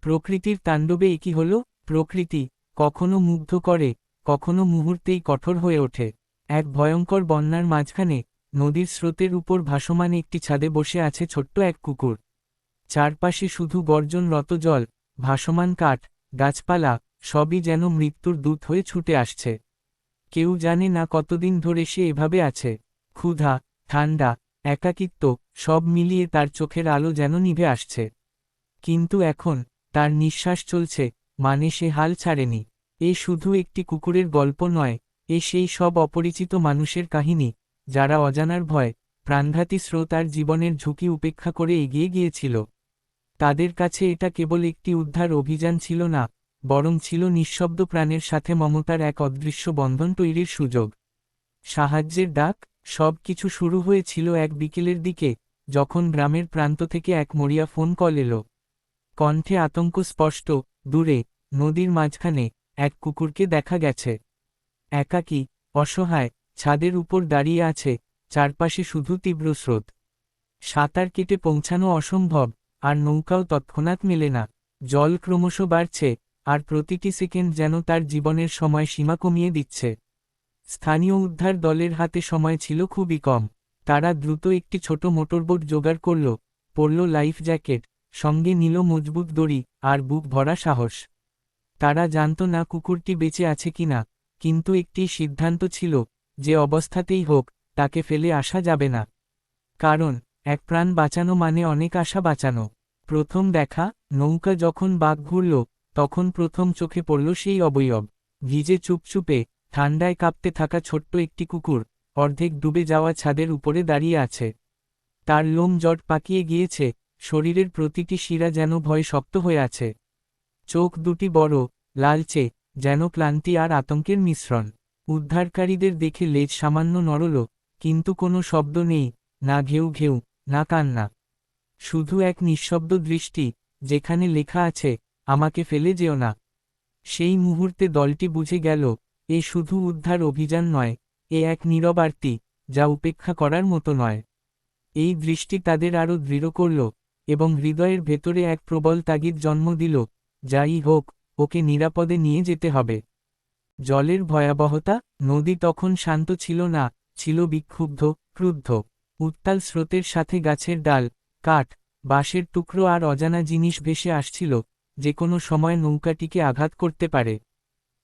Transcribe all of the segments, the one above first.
প্রকৃতির তাণ্ডবে একই হল? প্রকৃতি কখনো মুগ্ধ করে, কখনো মুহূর্তেই কঠোর হয়ে ওঠে। এক ভয়ঙ্কর বন্যার মাঝখানে নদীর স্রোতের উপর ভাসমান একটি ছাদে বসে আছে ছোট্ট এক কুকুর। চারপাশে শুধু গর্জনরত জল, ভাসমান কাঠ, গাছপালা, সবই যেন মৃত্যুর দূত হয়ে ছুটে আসছে। কেউ জানে না কতদিন ধরে সে এভাবে আছে। ক্ষুধা ঠান্ডা একাকিত্ব সব মিলিয়ে তার চোখের আলো যেন নিভে আসছে। কিন্তু এখন তার নিঃশ্বাস চলছে মানে সে হাল ছাড়েনি। এ শুধু একটি কুকুরের গল্প নয়, এ সেই সব অপরিচিত মানুষের কাহিনী, যারা অজানার ভয়, প্রাণঘাতী স্রোত আর জীবনের ঝুঁকি উপেক্ষা করে এগিয়ে গিয়েছিল। তাদের কাছে এটা কেবল একটি উদ্ধার অভিযান ছিল না, বরং ছিল নিঃশব্দ প্রাণের সাথে মমতার এক অদৃশ্য বন্ধন তৈরির সুযোগ। সাহায্যের ডাক, সব কিছু শুরু হয়েছিল এক বিকেলের দিকে, যখন গ্রামের প্রান্ত থেকে এক মরিয়া ফোন কল এলো। কণ্ঠে আতঙ্ক স্পষ্ট, দূরে, নদীর মাঝখানে, এক কুকুরকে দেখা গেছে। একাকী, অসহায়, ছাদের উপর দাঁড়িয়ে আছে, চারপাশে শুধু তীব্র স্রোত। সাঁতার কেটে পৌঁছানো অসম্ভব, আর নৌকাও তৎক্ষণাৎ মেলে না। জল ক্রমশ বাড়ছে, আর প্রতিটি সেকেন্ড যেন তার জীবনের সময় সীমা কমিয়ে দিচ্ছে। স্থানীয় উদ্ধার দলের হাতে সময় ছিল খুবই কম। তারা দ্রুত একটি ছোট মোটরবোট জোগাড় করল, পরল লাইফ জ্যাকেট সঙ্গে নিল মজবুত দড়ি আর বুক ভরা সাহস। তারা জানত না কুকুরটি বেঁচে আছে কিনা কিন্তু একটি সিদ্ধান্ত ছিল যে অবস্থাতেই হোক, তাকে ফেলে আসা যাবে না। কারণ, এক প্রাণ বাঁচানো মানে অনেক আশা বাঁচানো। প্রথম দেখা, নৌকা যখন বাঘ ঘুরল, তখন প্রথম চোখে পড়ল সেই অবয়ব। ভিজে চুপচুপে, ঠান্ডায় কাঁপতে থাকা ছোট্ট একটি কুকুর, অর্ধেক ডুবে যাওয়া ছাদের উপরে দাঁড়িয়ে আছে। তার লোম জট পাকিয়ে গিয়েছে শরীরের প্রতিটি শিরা যেন ভয় শক্ত হয়ে আছে। চোখ দুটি বড়, লালচে, যেন ক্লান্তি আর আতঙ্কের মিশ্রণ। উদ্ধারকারীদের দেখে লেজ সামান্য নড়ল, কিন্তু কোনো শব্দ নেই, না ঘেউ ঘেউ, না কান্না। শুধু এক নিঃশব্দ দৃষ্টি, যেখানে লেখা আছে, আমাকে ফেলে যেও না। সেই মুহূর্তে দলটি বুঝে গেল, এ শুধু উদ্ধার অভিযান নয়, এ এক নীরবার্তি যা উপেক্ষা করার মতো নয়। এই দৃষ্টি তাদের আরও দৃঢ় করল এবং হৃদয়ের ভেতরে এক প্রবল তাগিদ জন্ম দিল, যাই হোক, ওকে নিরাপদে নিয়ে যেতে হবে। জলের ভয়াবহতা, নদী তখন শান্ত ছিল না, ছিল বিক্ষুব্ধ, ক্রুদ্ধ। উত্তাল স্রোতের সাথে গাছের ডাল, কাঠ, বাঁশের টুকরো আর অজানা জিনিস ভেসে আসছিল, যে কোনো সময় নৌকাটিকে আঘাত করতে পারে।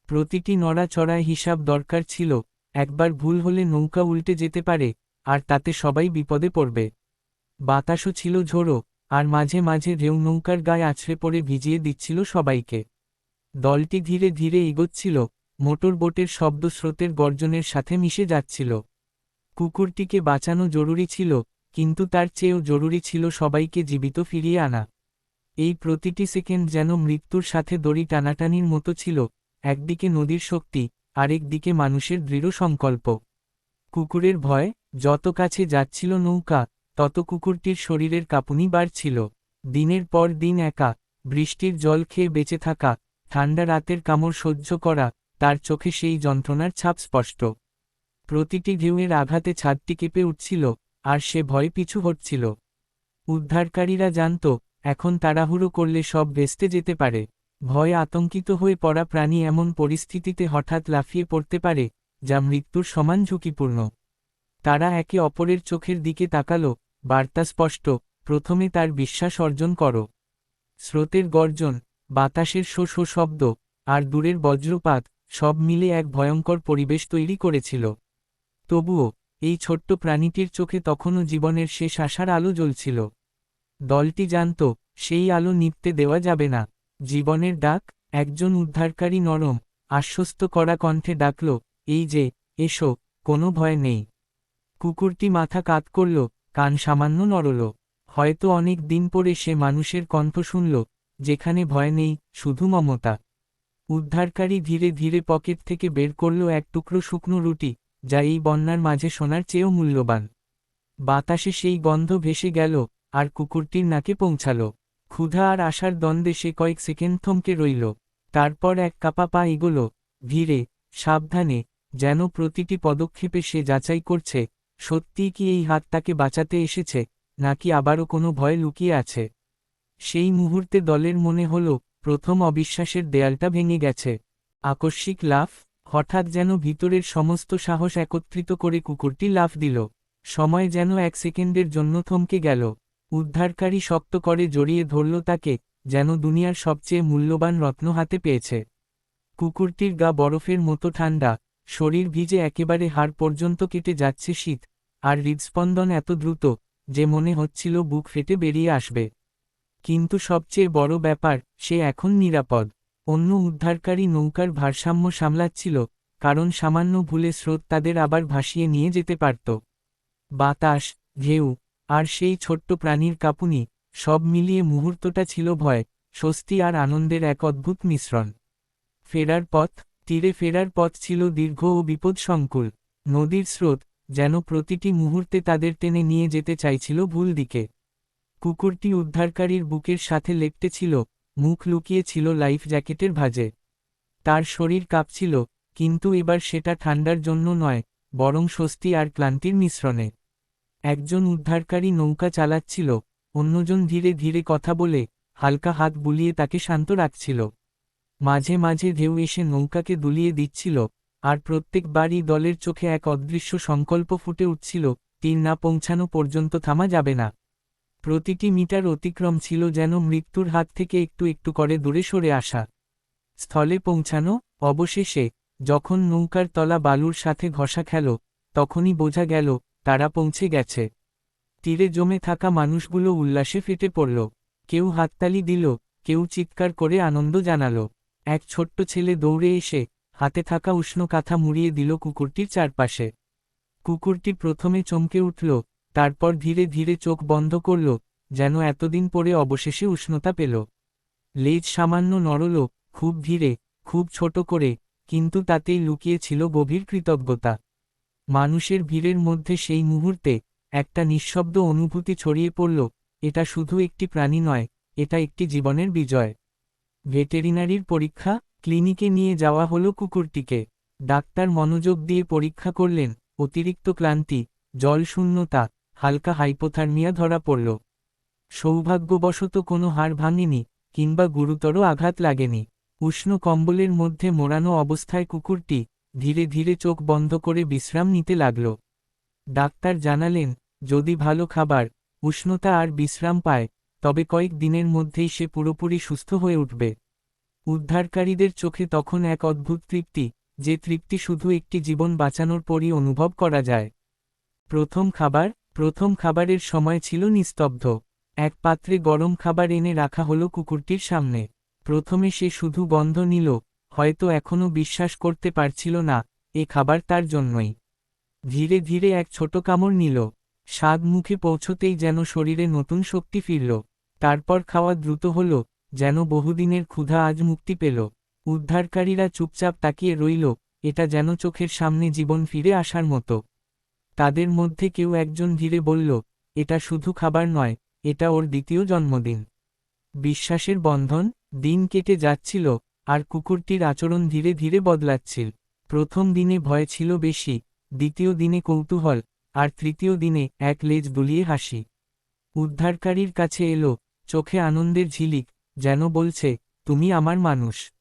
প্রতিটি নড়াচড়ায় হিসাব দরকার ছিল, একবার ভুল হলে নৌকা উল্টে যেতে পারে, আর তাতে সবাই বিপদে পড়বে। বাতাসও ছিল ঝোড়ো আর মাঝে মাঝে ঢেউ নৌকার গায়ে আছড়ে পড়ে ভিজিয়ে দিচ্ছিল সবাইকে। দলটি ধীরে ধীরে এগোচ্ছিল, মোটর বোটের শব্দ স্রোতের গর্জনের সাথে মিশে যাচ্ছিল। কুকুরটিকে বাঁচানো জরুরি ছিল, কিন্তু তার চেয়েও জরুরি ছিল সবাইকে জীবিত ফিরিয়ে আনা। এই প্রতিটি সেকেন্ড যেন মৃত্যুর সাথে দড়ি টানাটানির মতো ছিল, একদিকে নদীর শক্তি, আরেক দিকে মানুষের দৃঢ় সংকল্প। কুকুরের ভয়, যত কাছে যাচ্ছিল নৌকা তত কুকুরটির শরীরের কাঁপুনি বাড়ছিল। দিনের পর দিন একা, বৃষ্টির জল খেয়ে বেঁচে থাকা, ঠান্ডা রাতের কামড় সহ্য করা, তার চোখে সেই যন্ত্রণার ছাপ স্পষ্ট। প্রতিটি ঢেউয়ের আঘাতে ছাদটি কেঁপে উঠছিল, আর সে ভয় পিছু হটছিল। উদ্ধারকারীরা জানত, এখন তাড়াহুড়ো করলে সব ভেস্তে যেতে পারে। ভয় আতঙ্কিত হয়ে পড়া প্রাণী এমন পরিস্থিতিতে হঠাৎ লাফিয়ে পড়তে পারে, যা মৃত্যুর সমান ঝুঁকিপূর্ণ। তারা একে অপরের চোখের দিকে তাকালো বার্তা স্পষ্ট, প্রথমে তার বিশ্বাস অর্জন করো। স্রোতের গর্জন, বাতাসের শো শো শব্দ, আর দূরের বজ্রপাত, সব মিলে এক ভয়ঙ্কর পরিবেশ তৈরি করেছিল। তবুও, এই ছোট্ট প্রাণীটির চোখে তখনও জীবনের শেষ আশার আলো জ্বলছিল। দলটি জানত, সেই আলো নিপতে দেওয়া যাবে না। জীবনের ডাক, একজন উদ্ধারকারী নরম, আশ্বস্ত করা কণ্ঠে ডাকল, এই যে, এসো, কোনো ভয় নেই। কুকুরটি মাথা কাত করল কান সামান্য নড়ল। হয়তো অনেক দিন পরে সে মানুষের কণ্ঠ শুনল, যেখানে ভয় নেই, শুধু মমতা। উদ্ধারকারী ধীরে ধীরে পকেট থেকে বের করল এক টুকরো শুকনো রুটি, যা এই বন্যার মাঝে সোনার চেয়েও মূল্যবান। বাতাসে সেই গন্ধ ভেসে গেল, আর কুকুরটির নাকে পৌঁছাল। ক্ষুধা আর আশার দ্বন্দ্বে সে কয়েক সেকেন্ড থমকে রইল। তারপর এক কাপা পা এগোল, ধীরে, সাবধানে, যেন প্রতিটি পদক্ষেপে সে যাচাই করছে। সত্যিই কি এই হাত তাকে বাঁচাতে এসেছে, নাকি আবারও কোনো ভয় লুকিয়ে আছে? সেই মুহূর্তে দলের মনে হল, প্রথম অবিশ্বাসের দেয়ালটা ভেঙে গেছে। আকস্মিক লাফ, হঠাৎ যেন ভিতরের সমস্ত সাহস একত্রিত করে কুকুরটি লাফ দিল। সময় যেন এক সেকেন্ডের জন্য থমকে গেল। উদ্ধারকারী শক্ত করে জড়িয়ে ধরল তাকে, যেন দুনিয়ার সবচেয়ে মূল্যবান রত্ন হাতে পেয়েছে। কুকুরটির গা বরফের মতো ঠান্ডা শরীর ভিজে একেবারে হাড় পর্যন্ত কেটে যাচ্ছে শীত, আর হৃদস্পন্দন এত দ্রুত, যে মনে হচ্ছিল বুক ফেটে বেরিয়ে আসবে। কিন্তু সবচেয়ে বড় ব্যাপার, সে এখন নিরাপদ। অন্য উদ্ধারকারী নৌকার ভারসাম্য সামলাচ্ছিল, কারণ সামান্য ভুলে স্রোত তাদের আবার ভাসিয়ে নিয়ে যেতে পারত। বাতাস, ঢেউ, আর সেই ছোট্ট প্রাণীর কাঁপুনি, সব মিলিয়ে মুহূর্তটা ছিল ভয়, স্বস্তি আর আনন্দের এক অদ্ভুত মিশ্রণ। ফেরার পথ তীরে ফেরার পথ ছিল দীর্ঘ ও বিপদসংকুল। নদীর স্রোত, যেন প্রতিটি মুহূর্তে তাদের টেনে নিয়ে যেতে চাইছিল ভুল দিকে। কুকুরটি উদ্ধারকারীর বুকের সাথে লেপটেছিল মুখ লুকিয়ে ছিল লাইফ জ্যাকেটের ভাজে। তার শরীর কাঁপছিল, কিন্তু এবার সেটা ঠান্ডার জন্য নয়, বরং স্বস্তি আর ক্লান্তির মিশ্রণে। একজন উদ্ধারকারী নৌকা চালাচ্ছিল, অন্যজন ধীরে ধীরে কথা বলে, হালকা হাত বুলিয়ে তাকে শান্ত রাখছিল। মাঝে মাঝে ঢেউ এসে নৌকাকে দুলিয়ে দিচ্ছিল, আর প্রত্যেকবারই দলের চোখে এক অদৃশ্য সংকল্প ফুটে উঠছিল, তীর না পৌঁছানো পর্যন্ত থামা যাবে না। প্রতিটি মিটার অতিক্রম ছিল যেন মৃত্যুর হাত থেকে একটু একটু করে দূরে সরে আসা। স্থলে পৌঁছানো, অবশেষে, যখন নৌকার তলা বালুর সাথে ঘষা খেল, তখনই বোঝা গেল, তারা পৌঁছে গেছে। তীরে জমে থাকা মানুষগুলো উল্লাসে ফেটে পড়ল, কেউ হাততালি দিল, কেউ চিৎকার করে আনন্দ জানালো। এক ছোট্ট ছেলে দৌড়ে এসে হাতে থাকা উষ্ণ কাঁথা মুড়িয়ে দিল কুকুরটির চারপাশে। কুকুরটি প্রথমে চমকে উঠল, তারপর ধীরে ধীরে চোখ বন্ধ করল, যেন এতদিন পরে অবশেষে উষ্ণতা পেল। লেজ সামান্য নড়ল, খুব ধীরে, খুব ছোট করে, কিন্তু তাতেই লুকিয়ে ছিল গভীর কৃতজ্ঞতা। মানুষের ভিড়ের মধ্যে সেই মুহূর্তে একটা নিঃশব্দ অনুভূতি ছড়িয়ে পড়ল, এটা শুধু একটি প্রাণী নয়, এটা একটি জীবনের বিজয়। ভেটেরিনারির পরীক্ষা, ক্লিনিকে নিয়ে যাওয়া হলো কুকুরটিকে। ডাক্তার মনোযোগ দিয়ে পরীক্ষা করলেন, অতিরিক্ত ক্লান্তি জলশূন্যতা হালকা হাইপোথার্মিয়া ধরা পড়ল। সৌভাগ্যবশত কোনো হাড় ভাঙেনি, কিংবা গুরুতর আঘাত লাগেনি। উষ্ণ কম্বলের মধ্যে মোড়ানো অবস্থায় কুকুরটি ধীরে ধীরে চোখ বন্ধ করে বিশ্রাম নিতে লাগল। ডাক্তার জানালেন, যদি ভালো খাবার, উষ্ণতা আর বিশ্রাম পায় তবে কয়েক দিনের মধ্যেই সে পুরোপুরি সুস্থ হয়ে উঠবে। উদ্ধারকারীদের চোখে তখন এক অদ্ভুত তৃপ্তি, যে তৃপ্তি শুধু একটি জীবন বাঁচানোর পরই অনুভব করা যায়। প্রথম খাবার, প্রথম খাবারের সময় ছিল নিস্তব্ধ। এক পাত্রে গরম খাবার এনে রাখা হলো কুকুরটির সামনে। প্রথমে সে শুধু গন্ধ নিল, হয়তো এখনও বিশ্বাস করতে পারছিল না, এ খাবার তার জন্যই। ধীরে ধীরে এক ছোট কামড় নিল। স্বাদ মুখে পৌঁছতেই যেন শরীরে নতুন শক্তি ফিরল। তারপর খাওয়া দ্রুত হল, যেন বহুদিনের ক্ষুধা আজ মুক্তি পেল। উদ্ধারকারীরা চুপচাপ তাকিয়ে রইল, এটা যেন চোখের সামনে জীবন ফিরে আসার মতো। তাদের মধ্যে কেউ একজন ধীরে বলল, এটা শুধু খাবার নয়, এটা ওর দ্বিতীয় জন্মদিন। বিশ্বাসের বন্ধন, দিন কেটে যাচ্ছিল, আর কুকুরটির আচরণ ধীরে ধীরে বদলাচ্ছিল। প্রথম দিনে ভয় ছিল বেশি, দ্বিতীয় দিনে কৌতূহল, আর তৃতীয় দিনে এক লেজ দুলিয়ে হাসি। উদ্ধারকারীর কাছে এলো চোখে আনন্দের ঝিলিক, যেন বলছে, তুমি আমার মানুষ।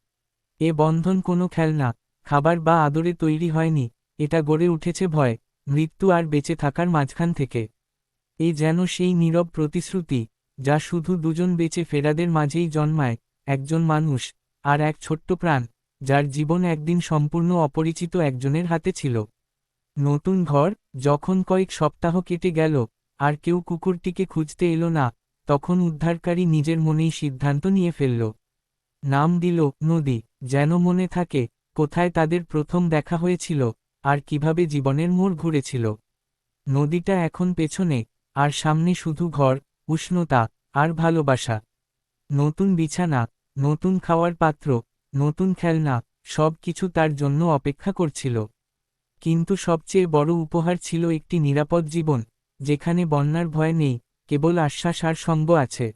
এ বন্ধন কোনো খেলনা, খাবার বা আদরে তৈরি হয়নি, এটা গড়ে উঠেছে ভয়, মৃত্যু আর বেঁচে থাকার মাঝখান থেকে। এই যেন সেই নীরব প্রতিশ্রুতি, যা শুধু দুজন বেঁচে ফেরাদের মাঝেই জন্মায়, একজন মানুষ, আর এক ছোট্ট প্রাণ, যার জীবন একদিন সম্পূর্ণ অপরিচিত একজনের হাতে ছিল। নতুন ঘর, যখন কয়েক সপ্তাহ কেটে গেল, আর কেউ কুকুরটিকে খুঁজতে এলো না তখন উদ্ধারকারী নিজের মনেই সিদ্ধান্ত নিয়ে ফেলল। নাম দিল, নদী, যেন মনে থাকে, কোথায় তাদের প্রথম দেখা হয়েছিল, আর কীভাবে জীবনের মোড় ঘুরেছিল। নদীটা এখন পেছনে, আর সামনে শুধু ঘর, উষ্ণতা, আর ভালোবাসা। নতুন বিছানা, নতুন খাওয়ার পাত্র, নতুন খেলনা সব কিছু তার জন্য অপেক্ষা করছিল। কিন্তু সবচেয়ে বড় উপহার ছিল একটি নিরাপদ জীবন, যেখানে বন্যার ভয় নেই কেবল আশ্বাস আর সঙ্গ আছে।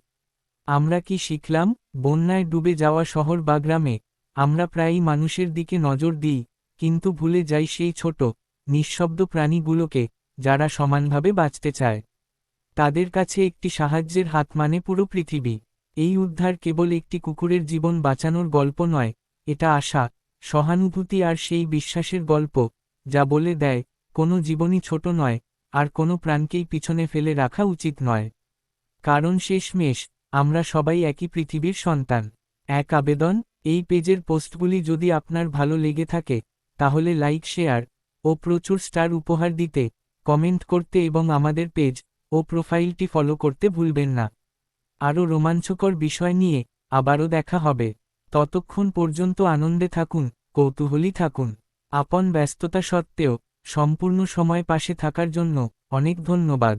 আমরা কি শিখলাম, বন্যায় ডুবে যাওয়া শহর বা গ্রামে, আমরা প্রায়ই মানুষের দিকে নজর দিই, কিন্তু ভুলে যাই সেই ছোট, নিঃশব্দ প্রাণীগুলোকে, যারা সমানভাবে বাঁচতে চায়। তাদের কাছে একটি সাহায্যের হাত মানে পুরো পৃথিবী। এই উদ্ধার কেবল একটি কুকুরের জীবন বাঁচানোর গল্প নয়, এটা আশা, সহানুভূতি আর সেই বিশ্বাসের গল্প, যা বলে দেয়, কোনো জীবনই ছোট নয়। আর কোনো প্রাণকেই পিছনে ফেলে রাখা উচিত নয়। কারণ শেষমেশ, আমরা সবাই একই পৃথিবীর সন্তান। এক আবেদন, এই পেজের পোস্টগুলি যদি আপনার ভালো লেগে থাকে, তাহলে লাইক, শেয়ার ও প্রচুর স্টার উপহার দিতে, কমেন্ট করতে এবং আমাদের পেজ ও প্রোফাইলটি ফলো করতে ভুলবেন না। আরও রোমাঞ্চকর বিষয় নিয়ে আবারও দেখা হবে। ততক্ষণ পর্যন্ত আনন্দে থাকুন, কৌতূহলী থাকুন। আপন ব্যস্ততা সত্ত্বেও সম্পূর্ণ সময় পাশে থাকার জন্য অনেক ধন্যবাদ।